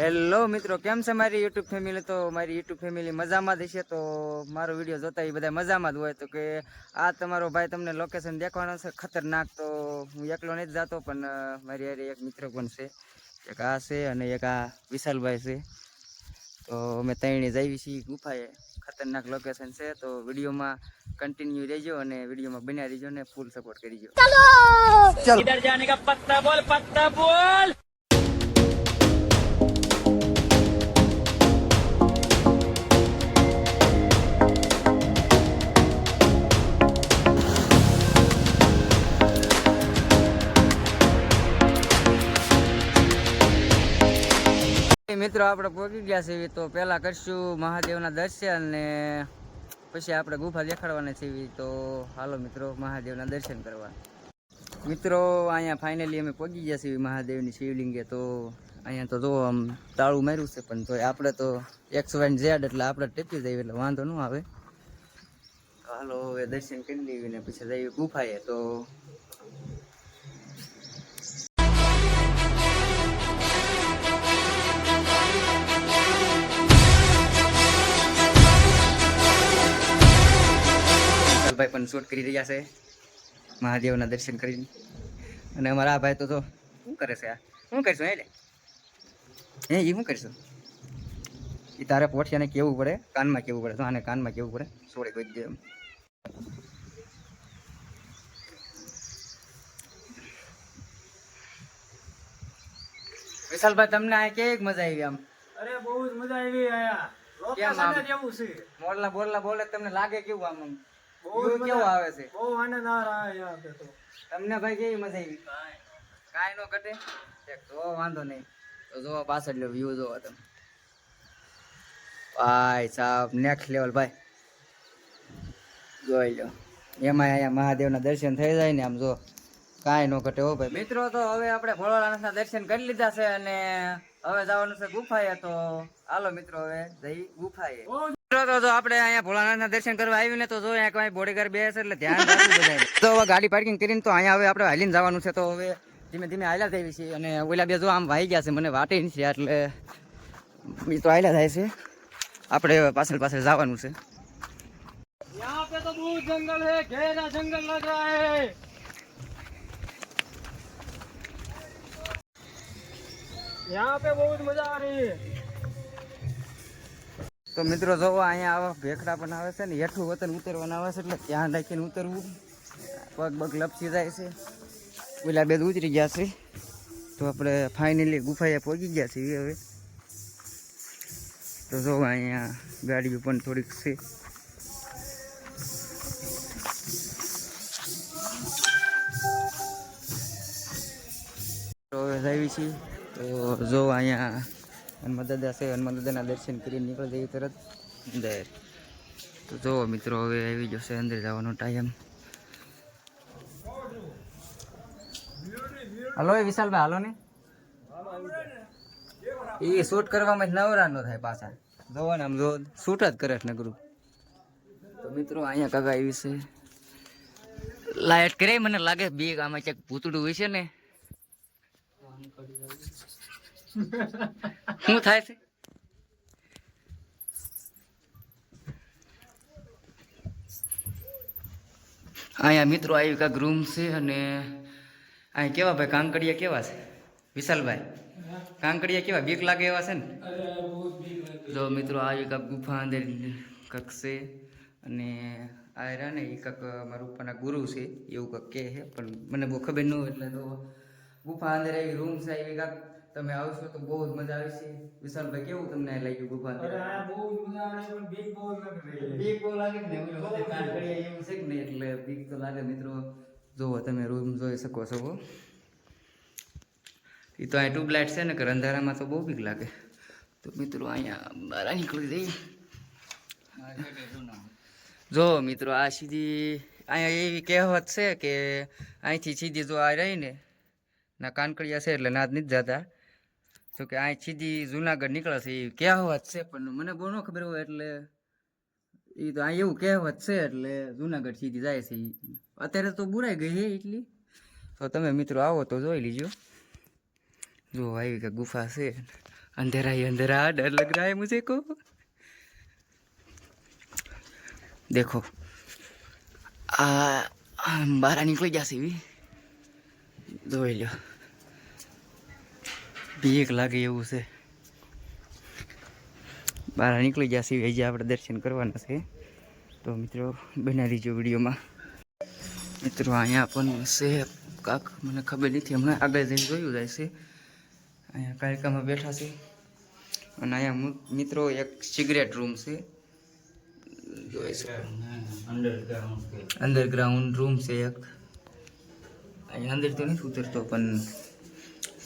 Hello મિત્રો કેમ છે મારી યુટ્યુબ ફેમિલી તો મારી યુટ્યુબ ફેમિલી મજામાં જ હશે. તો મારો વીડિયો જોતા એ બધા મજામાં જ હોય. તો કે આ તમારો ભાઈ તમને લોકેશન દેખવાનો છે ખતરનાક. તો હું એકલો નથી જતો પણ મારી હારે એક મિત્ર પણ છે. એક આ છે અને એક આ વિશાલભાઈ છે. તો અમે ત્રણે જઈએ છીએ ગુફાએ. ખતરનાક લોકેશન છે. તો વિડીયોમાં કન્ટિન્યુ રહેજો અને વિડીયોમાં બન્યા રહેજો ને ફૂલ સપોર્ટ કરજો મિત્રો આપણે પહોંચી ગયા છીએ, તો પહેલાં કરશું મહાદેવના દર્શન ને પછી આપણે ગુફા દેખાડવાના છીએ. તો હાલો મિત્રો, મહાદેવના દર્શન કરવા. મિત્રો, અહીંયા ફાઇનલી અમે પહોંચી ગયા છીએ મહાદેવની શિવલિંગે. તો અહીંયા તો જો આમ તાળું માર્યું છે, પણ તો આપણે તો એક્સ વાઈન ઝેડ એટલે આપણે ટેપી જઈએ, એટલે વાંધો ન આવે. હાલો હવે દર્શન કરી લેવી ને પછી જઈએ ગુફાએ. તો પણ શૂટ કરી રહ્યા છે. મહાદેવના દર્શન કરીને. અને અમારા આ ભાઈ તો તો શું કરે છે આ? શું કરશું એટલે હે એ શું કરશું? એ તારે પોઠિયાને કેવું પડે? કાનમાં કેવું પડે? તો આને કાનમાં કેવું પડે? સોડે કોઈ દે વિશાલભાઈ તમને આ કેવી મજા આવી આમ? અરે બહુ જ મજા આવી આયા. કેમ આમ? છે. મોરલા બોરલા બોલે તમને લાગે કેવું આમ? બહુ કેવો આવે છે? બહુ આનંદ આ રહ્યા તો. તમને ભાઈ કેવી મજા આવી? કાંઈ નો ઘટે. તો વાંધો નહીં. તો જોવો પાછળ વ્યૂ જોવો તમે. ભાઈ સાહેબ નેક્સ્ટ લેવલ ભાઈ. જોઈ લો. એમાં અહીંયા મહાદેવના દર્શન થઈ જાય ને આમ જો કાંઈ નો ઘટે હો ભાઈ. મિત્રો તો હવે આપણે ભોળાનાથના દર્શન કરી લીધા છે અને હવે જવાનું છે ગુફાએ. તો હાલો મિત્રો હવે જઈ ગુફાએ. તો આપણે અહીંયા ભોળાનાથના દર્શન કરવા આવીને તો જો અહીંયા કોઈ બોડીગાર બે એટલે ધ્યાન તો ગાડી પાર્કિંગ કરીને તો અહીંયા હવે આપણે હાલીને જવાનું છે તો હવે ધીમે ધીમે હાલ્યા થઈ છે અને ઓલા બે જો આમ વાઈ ગયા છે, મને વાટે નથી એટલે એ તો હાલ્યા થાય છે. આપણે પાછળ પાછળ જવાનું છે. યહાં પે બહુ જંગલ મજા આ રહી હે તો મિત્રો જોવો અહીંયા આવા ભેખડા પણ આવે છે ને, હેઠું વતન ઉતરવાના આવે છે એટલે ધ્યાન રાખીને ઉતરવું. પગ બગ લપસી જાય છે. ઓલા બે ઉતરી ગયા છે. તો આપણે ફાઇનલી ગુફાએ પહોંચી ગયા છીએ હવે. તો જોવો અહીંયા ગાડીઓ પણ થોડીક છે. તો હવે જઈએ છીએ. તો જો અહીંયા હનુમાન દાદા છે હનુમાન દાદાના દર્શન કરીને નીકળી જઈએ તરત. અંદર તો જુઓ મિત્રો હવે આવી જશે અંદર જવાનો ટાઈમ હલો એ વિશાલભાઈ હાલો ને. એ શૂટ કરવામાં જ નવરા ન થાય પાછા. જોવો ને આમ જો શૂટ જ કરે નગરું તો મિત્રો અહીંયા કાકા આવી છે. લાઈટ કરે મને લાગે બે આમાં ક્યાંક પૂતળું હોય છે ને. શું થાય છે? અહીંયા મિત્રો આવી કાંક રૂમ છે અને અહીંયા કેવા ભાઈ? કાંકડિયા કેવા છે? વિશાલભાઈ? કાંકડિયા કેવા? બીક લાગે એવા છે ને? જો મિત્રો, આવી કાંક ગુફા અંદર કાંક છે અને આ રહ્યા ને, એ કાંક મારા ઉપરના ગુરુ છે, એવું કાંક કહે છે, પણ મને બહુ ખબર ન હોય, એટલે તો ગુફા અંદર એવી રૂમ છે એવી કાંક તમે આવશો તો બહુ જ મજા આવશે. વિશાલભાઈ કેવું તમને લાગ્યું ગુફા અરે આ બહુ મજા આવે પણ બીક બહુ લાગે બીક બહુ લાગે ને ઓલો કાંકરિયા એવું છે ને એટલે બીક તો લાગે મિત્રો. જુઓ તમે રૂમ જોઈ શકો છો એ તો અહીંયા ટ્યુબલાઇટ છે ને કે અંધારામાં તો બહુ બીક લાગે. તો મિત્રો અહીંયા બહાર નીકળી જઈએ. જો મિત્રો આ સીધી અહીંયા એવી કહેવત છે કે અહીંથી સીધી જો આ રહી ને ના કાનકડિયા છે એટલે નાદ નથી જતા. તો કે અહીં સીધી જુનાગઢ નીકળે છે એ કહેવત છે પણ મને બહુ ન ખબર હોય એટલે એ તો આ એવું કહેવત છે એટલે જુનાગઢ સીધી જાય છે ઈ. અત્યારે તો બુરાઈ ગઈ છે એટલી તો તમે મિત્રો આવો તો જોઈ લીજો જો આવી કે ગુફા છે अंधेरा ही अंधेरा डर लग रहा है मुझे को देखो આ આમ બહાર નીકળી જશે એવી જોઈ લ્યો બીક લાગે એવું છે. બહાર નીકળી જશે એવી હજી આપણે દર્શન કરવાના છે. તો મિત્રો બનાવી દીજો વિડીયોમાં. મિત્રો, અહીંયા પણ છે, કાક મને ખબર નથી, હમણાં આગળ જઈને જોયું જાય છે. અહીંયા કાયકામાં બેઠા છે. અને અહીંયા મુ- મિત્રો, એક સિગરેટ રૂમ છે. જોઈ શકો. અંડરગ્રાઉન્ડ રૂમ છે એક. અહીંયા અંદર તો નથી ઉતરતો, પણ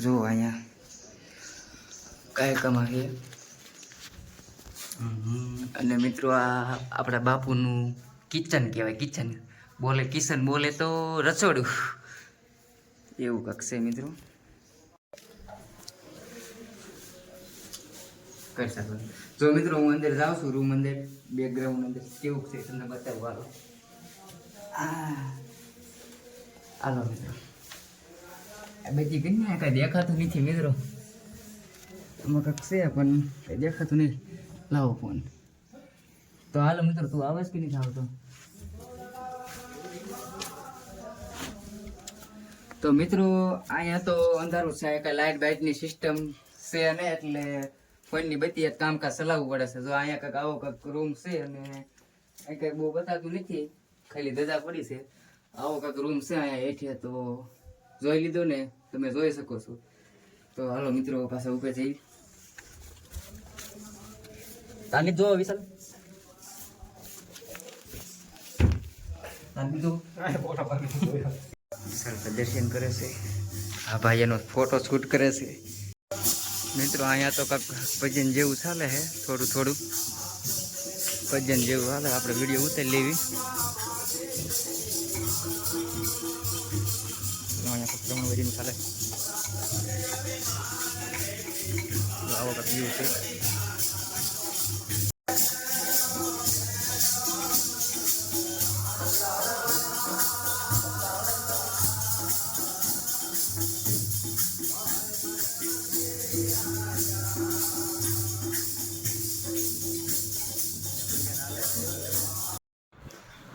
જો અહીંયા. કાયકામાં છે. અને મિત્રો આ આપણા બાપુનું કિચન કહેવાય કિચન. બોલે કિચન બોલે તો રસોડું. એવું કાંક છે મિત્રો. કરી શકો જો મિત્રો હું અંદર જાઉં છું રૂમ અંદર બેકગ્રાઉન્ડ અંદર કેવું છે તમને બતાવું હાલો. હાલો મિત્રો. બધી ગઈ ને કાંઈ દેખાતું નથી મિત્રો. એમાં કંઈક છે, પણ કાંઈ દેખાતું નહીં. લાવો ફોન તો હાલો મિત્રો, તું આવે કે નથી આવતો? તો મિત્રો, અહીંયા તો અંધારું છે કાંઈ લાઇટ બાઇટની સિસ્ટમ છે ને, એટલે ફોનની બધી એક કામકાજ ચલાવવું પડે છે. જો અહીંયા કંઈક આવો કંઈક રૂમ છે અને અહીં કાંઈ બહુ બતાતું નથી, ખાલી ધજા પડી છે. આવો કંઈક રૂમ છે અહીંયા હેઠે, તો જોઈ લીધો ને, તમે જોઈ શકો છો. તો હાલો મિત્રો પાસે ઉપર જઈ તાની જો વિશાલ? વિશાલ પ્રદર્શન કરે છે. આ ભાઈ એનો ફોટો શૂટ કરે છે. મિત્રો, અહીંયા તો કાંક ભજન જેવું ચાલે છે થોડું થોડું. ભજન જેવું હાલે, આપણે વીડિયો ઉતારી લેવી. અહીંયા પ્રમાણ વાગ્યાનું ચાલે. આવો જેવું વ્યૂ છે.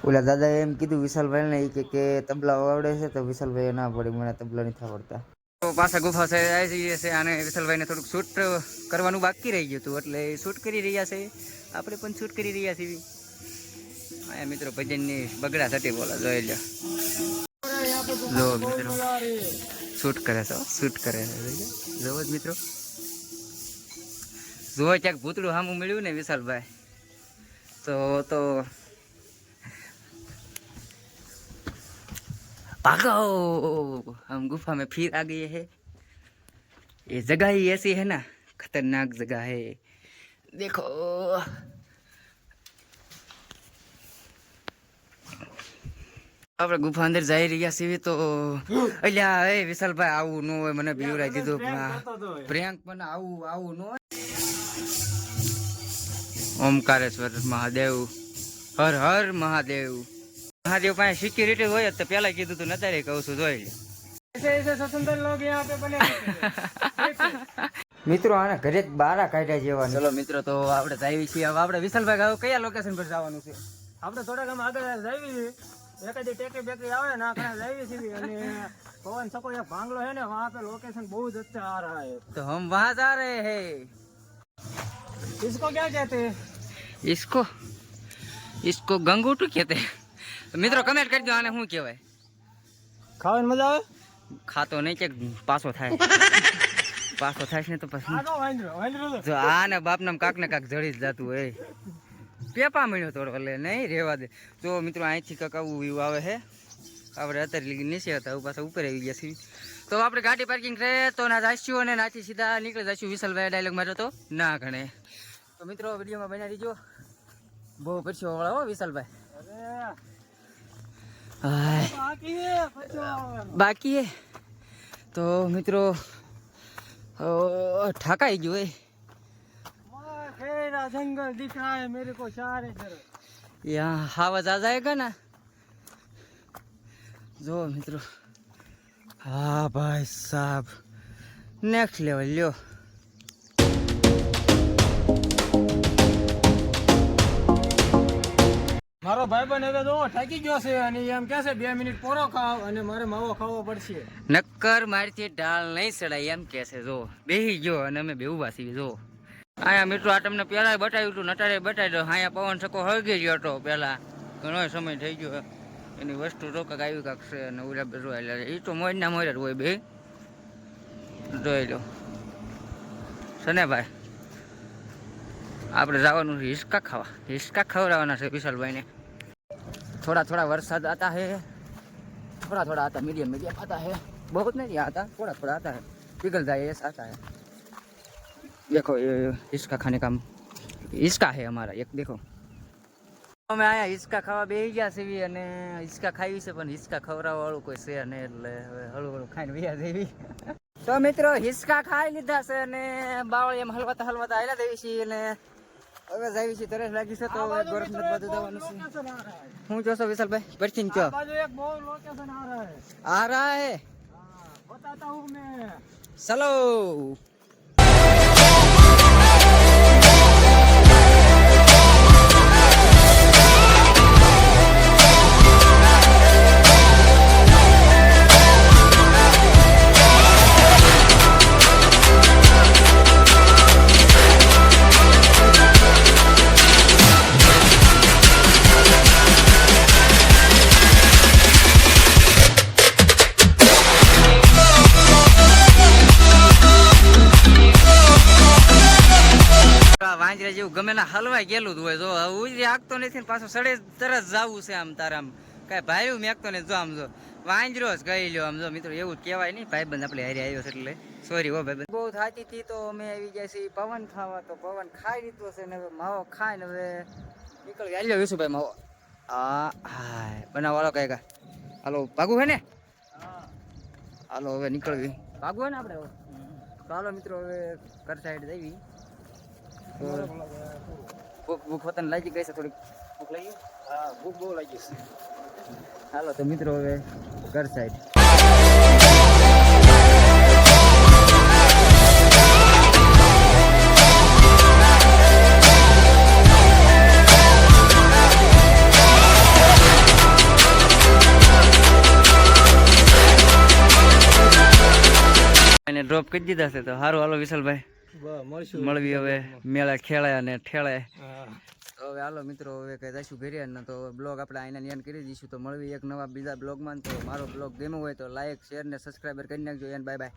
ઓલા દાદાએ એમ કીધું વિશાલભાઈ ને કે તબલા આવડે છે તો વિશાલભાઈ ના પડી, મને તબલા નથી આવડતા. પાછા ગુફા છે, આવી જઈએ છે અને વિશાલભાઈને થોડુંક શૂટ કરવાનું બાકી રહી ગયું હતું, એટલે શૂટ કરી રહ્યા છે. આપણે પણ શૂટ કરી રહ્યા છીએ. અહીંયા મિત્રો ભજનની બગડા થતી બોલો, જોઈ લો જો મિત્રો, શૂટ કરે છે શૂટ કરે છે જોવો મિત્રો. જોવો ક્યાંક ભૂતળું સામું મળ્યું ને વિશાલભાઈ. તો તો भागो हम गुफा में फिर आ गए हैं ये जगह ही ऐसी है ना खतरनाक जगह है देखो આપણે ગુફા અંદર જઈ રહ્યા છીએ તો અલ્યા એ વિશાલભાઈ આવું ન હોય મને બીવરાઈ દીધું પ્રિયાંક મને આવું આવું ન હોય ઓમકારેશ્વર મહાદેવ હર હર મહાદેવ મહાદેવ પાસે સિક્યુરિટી હોય જ તો પેલા કીધું તું નતારે કહું છું જોઈ લે ऐसे ऐसे स्वतंत्र लोग यहाँ पे बने મિત્રો આને ઘરે જ બારા કાઢ્યા જેવા ચલો મિત્રો તો આપણે જઈએ છીએ હવે આપણે વિશાલભાઈ ગાવ કયા લોકેશન પર જવાનું છે આપણે થોડાક આમ આગળ જાવી છીએ એકાદી ટેકરી બેકરી આવે ને આપણે જાવી છીએ અને પવન સકો એક ભાંગલો है ना वहाँ पे लोकेशन बहुत अच्छा आ रहा है तो हम वहाँ जा रहे हैं इसको क्या कहते हैं इसको इसको गंगोटू कहते हैं તો મિત્રો કમેન્ટ કરી દો આને શું કહેવાય? ખાવાની મજા આવે? ખાતો નહીં કે પાછો થાય. પાછો થાય છે ને તો પછી. જો આ ને બાપ નામ કાક ને કાક જડી જ જતું હોય. પેપા મળ્યો તો એટલે નહીં રેવા દે. તો મિત્રો અહીંથી કાક આવું વ્યૂ આવે છે આપણે અત્યારે નીચે હતા પાછા ઉપર આવી ગયા છીએ. તો આપણે ગાડી પાર્કિંગ રહે તો ના જઈશું અને નાથી સીધા નીકળી જઈશું વિશાલભાઈ ડાયલોગ માર્યો તો? ના ગણે. તો મિત્રો વિડીયોમાં બનાવી દીજો. બહુ પરસો વાળા હો વિશાલભાઈ. બાકી હે પછો બાકી હે તો મિત્રો અ, ઠાકાઈ ગયું એ खेरा जंगल दिख रहा है मेरे को सारे तरफ यहाँ हवा जा जाएगा ना જો મિત્રો હા ભાઈ સાહેબ નેક્સ્ટ લેવલ લ્યો ભાઈબંધ હવે તો થાકી ગયો છે અને એમ કહે છે, બે મિનિટ પોરો ખાવ અને મારે માવો ખાવો પડશે. નક્કર મારીથી ઢાલ નહીં સડાય, એમ કે છે, જો. બેહી ગયો અને અમે બેવું વાસી જો. અહીંયા મિત્રો, આ તમને પહેલા બતાવ્યું હતું નટારે બતાવી દો અહીંયા પવન સકો હળગી ગયો હતો પહેલા. ઘણો સમય થઈ ગયો એની વસ્તુ તો કાંક આવી કાંક છે, અને ઉલા બધું એટલે એ તો મોજ ના મોજ હોય બે જોઈ લો. સને ભાઈ આપણે જવાનું છે હિસકા ખાવા. હિસકા ખવડાવવાના છે વિશાલભાઈને. થોડા થોડા વરસાદ આતા હે थोड़ा थोड़ा आता मीडियम मीडियम आता है बहुत नहीं आता थोड़ा थोड़ा आता है पिघल जाए ऐसा आता है देखो ये इसका खाने का इसका है हमारा एक देखो અમે આયા હિસકા ખાવા બેસી ગયા છીએ અને હિસકા ખાવી છે પણ હિસકા ખવડાવવા વાળું કોઈ છે નહીં એટલે હવે હળવું હળવું ખાઈને વૈયા દેવી તો મિત્રો હિસકા ખાઈ લીધા છે અને બાવળી એમ હલવાતા હલવાતા આવેલા દેવી છીએ અને હવે જાવી છે તરસ લાગી છે તો જવાનું હું જોશો વિશાલભાઈ પરચીન ચો આ રહા. હે હેલો પાંજરા જેવું ગમે ના હલવાઈ ગયેલું જ હોય. જો ઉજરી આગતો નથી ને પાછું સડે તરત જવું છે આમ તારે આમ. કાંઈ ભાઈ મેકતો ને જો આમ જો. વાંજરો જ ગઈ લ્યો આમ જો. મિત્રો એવું જ કહેવાય નહીં. ભાઈ ભાઈબંધ આપણે હારી આવ્યો છે એટલે. સોરી હો ભાઈ બહુ થાતી હતી તો અમે આવી ગયા છીએ પવન ખાવા. તો પવન ખાઈ લીધો છે ને હવે માવો ખાય ને હવે નીકળી ગયા. વિશું ભાઈ માવો. હા હાય. બનાવો હાલો કાંઈ કા હાલો ભાગું હે ને? હાલો હવે નીકળવી. ભાગવું હે ને આપણે હવે? ચાલો મિત્રો હવે ઘર સાઈડ જઈએ. ભૂખ ભૂખ લાગી ગઈ છે થોડીક. ભૂખ લાગી હા, ભૂખ બહુ લાગી છે. હાલો, તો મિત્રો હવે ઘર સાઈડ ડ્રોપ કરી દીધા છે, તો સારું હાલો વિશાલભાઈ. મળવી હવે મેળા ખેલાય અને ઠેળે. હવે હાલો મિત્રો હવે કઈ જઈશું ઘરે ને તો બ્લોગ આપણે આઈને નિયન કરી દઈશું. તો મળવી એક નવા બીજા બ્લોગમાં તો મારો બ્લોગ ગમ્યો હોય તો લાઈક શેર ને સબસ્ક્રાઈબર કરી નાખજો. N bye bye